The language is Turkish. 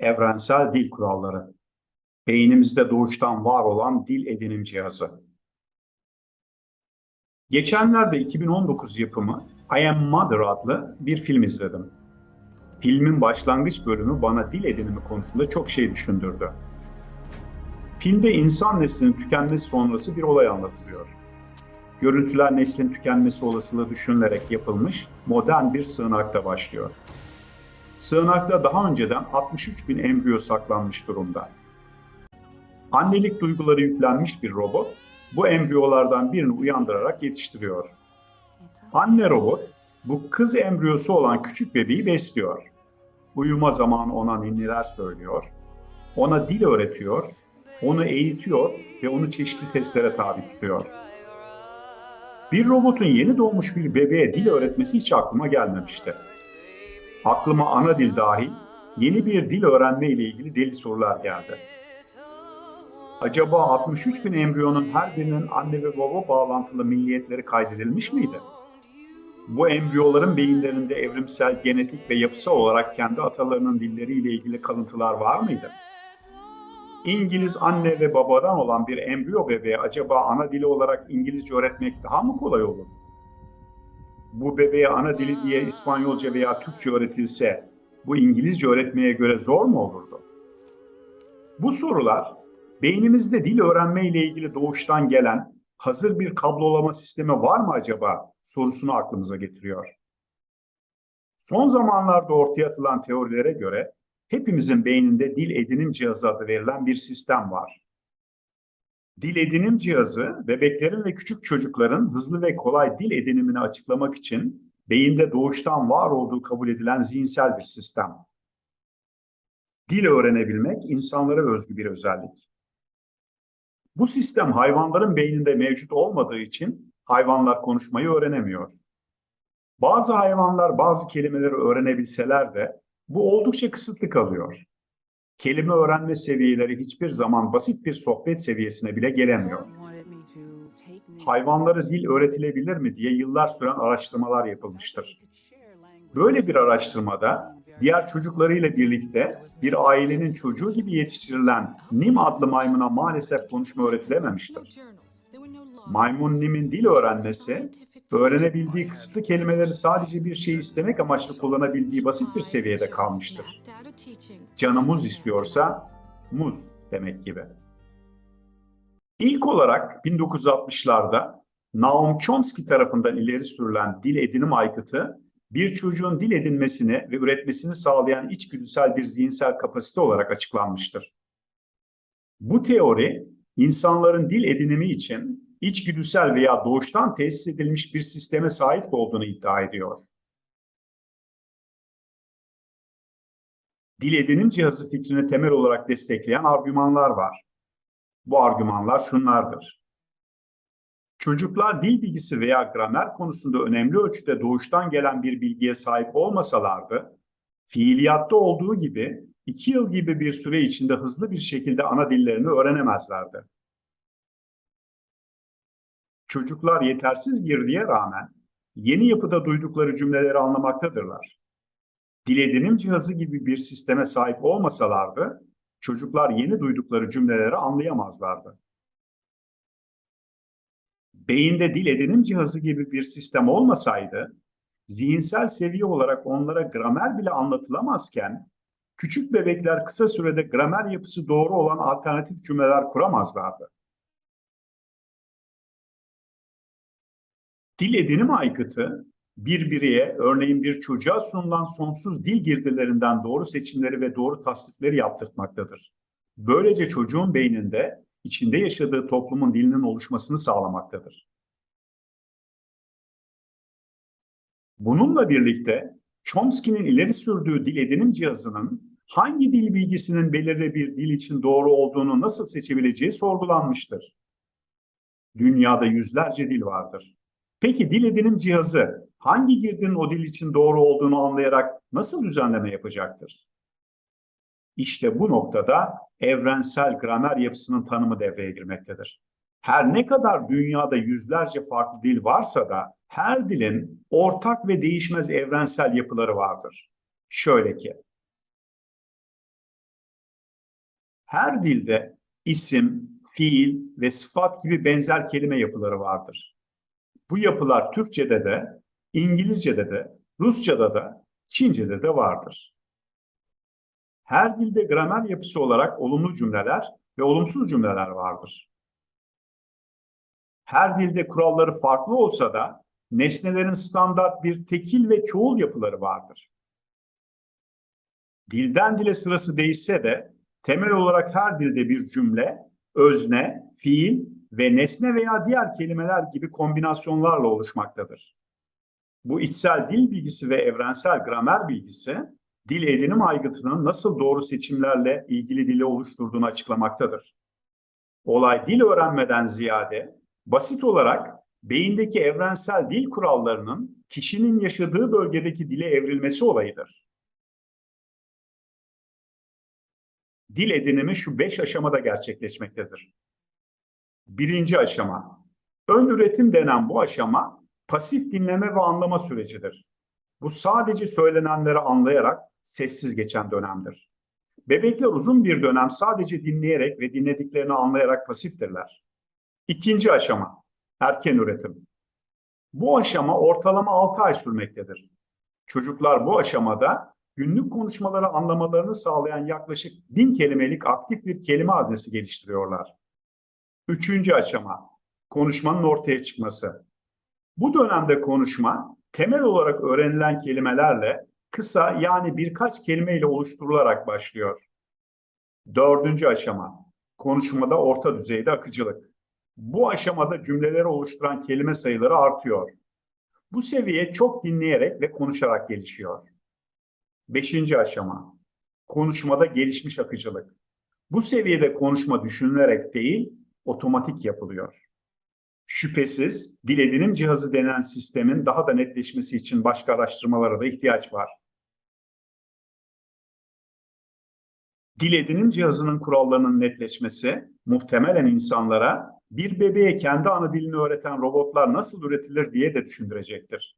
Evrensel dil kuralları. Beynimizde doğuştan var olan dil edinim cihazı. Geçenlerde 2019 yapımı I Am Mother adlı bir film izledim. Filmin başlangıç bölümü bana dil edinimi konusunda çok şey düşündürdü. Filmde insan neslinin tükenmesi sonrası bir olay anlatılıyor. Görüntüler neslin tükenmesi olasılığı düşünülerek yapılmış modern bir sığınakta başlıyor. Sığınakta daha önceden 63 bin embriyo saklanmış durumda. Annelik duyguları yüklenmiş bir robot bu embriyolardan birini uyandırarak yetiştiriyor. Anne robot bu kız embriyosu olan küçük bebeği besliyor. Uyuma zamanı ona ninniler söylüyor, ona dil öğretiyor, onu eğitiyor ve onu çeşitli testlere tabi tutuyor. Bir robotun yeni doğmuş bir bebeğe dil öğretmesi hiç aklıma gelmemişti. Aklıma ana dil dahil yeni bir dil öğrenme ile ilgili deli sorular geldi. Acaba 63 bin embriyonun her birinin anne ve baba bağlantılı milliyetleri kaydedilmiş miydi? Bu embriyoların beyinlerinde evrimsel, genetik ve yapısal olarak kendi atalarının dilleriyle ilgili kalıntılar var mıydı? İngiliz anne ve babadan olan bir embriyo bebeğe acaba ana dili olarak İngilizce öğretmek daha mı kolay olur? Bu bebeğe ana dili diye İspanyolca veya Türkçe öğretilse bu İngilizce öğretmeye göre zor mu olurdu? Bu sorular beynimizde dil öğrenme ile ilgili doğuştan gelen hazır bir kablolama sistemi var mı acaba sorusunu aklımıza getiriyor. Son zamanlarda ortaya atılan teorilere göre hepimizin beyninde dil edinim cihazı adı verilen bir sistem var. Dil edinim cihazı bebeklerin ve küçük çocukların hızlı ve kolay dil edinimini açıklamak için beyinde doğuştan var olduğu kabul edilen zihinsel bir sistem. Dil öğrenebilmek insanlara özgü bir özellik. Bu sistem hayvanların beyninde mevcut olmadığı için hayvanlar konuşmayı öğrenemiyor. Bazı hayvanlar bazı kelimeleri öğrenebilseler de bu oldukça kısıtlı kalıyor. Kelime öğrenme seviyeleri hiçbir zaman basit bir sohbet seviyesine bile gelemiyor. Hayvanlara dil öğretilebilir mi diye yıllar süren araştırmalar yapılmıştır. Böyle bir araştırmada diğer çocuklarıyla birlikte bir ailenin çocuğu gibi yetiştirilen Nim adlı maymuna maalesef konuşma öğretilememiştir. Maymun Nim'in dil öğrenmesi, öğrenebildiği kısıtlı kelimeleri sadece bir şey istemek amaçlı kullanabildiği basit bir seviyede kalmıştır. Canı muz istiyorsa muz demek gibi. İlk olarak 1960'larda Naum Chomsky tarafından ileri sürülen dil edinim aygıtı bir çocuğun dil edinmesini ve üretmesini sağlayan içgüdüsel bir zihinsel kapasite olarak açıklanmıştır. Bu teori, insanların dil edinimi için içgüdüsel veya doğuştan tesis edilmiş bir sisteme sahip olduğunu iddia ediyor. Dil edinim cihazı fikrini temel olarak destekleyen argümanlar var. Bu argümanlar şunlardır. Çocuklar dil bilgisi veya gramer konusunda önemli ölçüde doğuştan gelen bir bilgiye sahip olmasalardı, fiiliyatta olduğu gibi iki yıl gibi bir süre içinde hızlı bir şekilde ana dillerini öğrenemezlerdi. Çocuklar yetersiz girdiye rağmen yeni yapıda duydukları cümleleri anlamaktadırlar. Dil edinim cihazı gibi bir sisteme sahip olmasalardı, çocuklar yeni duydukları cümleleri anlayamazlardı. Beyinde dil edinim cihazı gibi bir sistem olmasaydı, zihinsel seviye olarak onlara gramer bile anlatılamazken, küçük bebekler kısa sürede gramer yapısı doğru olan alternatif cümleler kuramazlardı. Dil edinim aygıtı, bir bireye, örneğin bir çocuğa sunulan sonsuz dil girdilerinden doğru seçimleri ve doğru tasnifleri yaptırtmaktadır. Böylece çocuğun beyninde içinde yaşadığı toplumun dilinin oluşmasını sağlamaktadır. Bununla birlikte Chomsky'nin ileri sürdüğü dil edinim cihazının hangi dil bilgisinin belirli bir dil için doğru olduğunu nasıl seçebileceği sorgulanmıştır. Dünyada yüzlerce dil vardır. Peki dil edinim cihazı hangi girdinin o dil için doğru olduğunu anlayarak nasıl düzenleme yapacaktır? İşte bu noktada evrensel gramer yapısının tanımı devreye girmektedir. Her ne kadar dünyada yüzlerce farklı dil varsa da her dilin ortak ve değişmez evrensel yapıları vardır. Şöyle ki, Her dilde isim, fiil ve sıfat gibi benzer kelime yapıları vardır. Bu yapılar Türkçe'de de, İngilizce'de de, Rusça'da da, Çince'de de vardır. Her dilde gramer yapısı olarak olumlu cümleler ve olumsuz cümleler vardır. Her dilde kuralları farklı olsa da nesnelerin standart bir tekil ve çoğul yapıları vardır. Dilden dile sırası değişse de temel olarak her dilde bir cümle, özne, fiil ve nesne veya diğer kelimeler gibi kombinasyonlarla oluşmaktadır. Bu içsel dil bilgisi ve evrensel gramer bilgisi, dil edinim aygıtının nasıl doğru seçimlerle ilgili dili oluşturduğunu açıklamaktadır. Olay dil öğrenmeden ziyade basit olarak beyindeki evrensel dil kurallarının kişinin yaşadığı bölgedeki dile evrilmesi olayıdır. Dil edinimi şu beş aşamada gerçekleşmektedir. Birinci aşama. Ön üretim denen bu aşama pasif dinleme ve anlama sürecidir. Bu sadece söylenenleri anlayarak sessiz geçen dönemdir. Bebekler uzun bir dönem sadece dinleyerek ve dinlediklerini anlayarak pasiftirler. İkinci aşama, erken üretim. Bu aşama ortalama 6 ay sürmektedir. Çocuklar bu aşamada günlük konuşmaları anlamalarını sağlayan yaklaşık bin kelimelik aktif bir kelime haznesi geliştiriyorlar. Üçüncü aşama, konuşmanın ortaya çıkması. Bu dönemde konuşma, temel olarak öğrenilen kelimelerle kısa yani birkaç kelimeyle oluşturularak başlıyor. Dördüncü aşama, konuşmada orta düzeyde akıcılık. Bu aşamada cümleleri oluşturan kelime sayıları artıyor. Bu seviye çok dinleyerek ve konuşarak gelişiyor. Beşinci aşama, konuşmada gelişmiş akıcılık. Bu seviyede konuşma düşünülerek değil, otomatik yapılıyor. Şüphesiz dil edinim cihazı denen sistemin daha da netleşmesi için başka araştırmalara da ihtiyaç var. Dil edinim cihazının kurallarının netleşmesi muhtemelen insanlara bir bebeğe kendi ana dilini öğreten robotlar nasıl üretilir diye de düşündürecektir.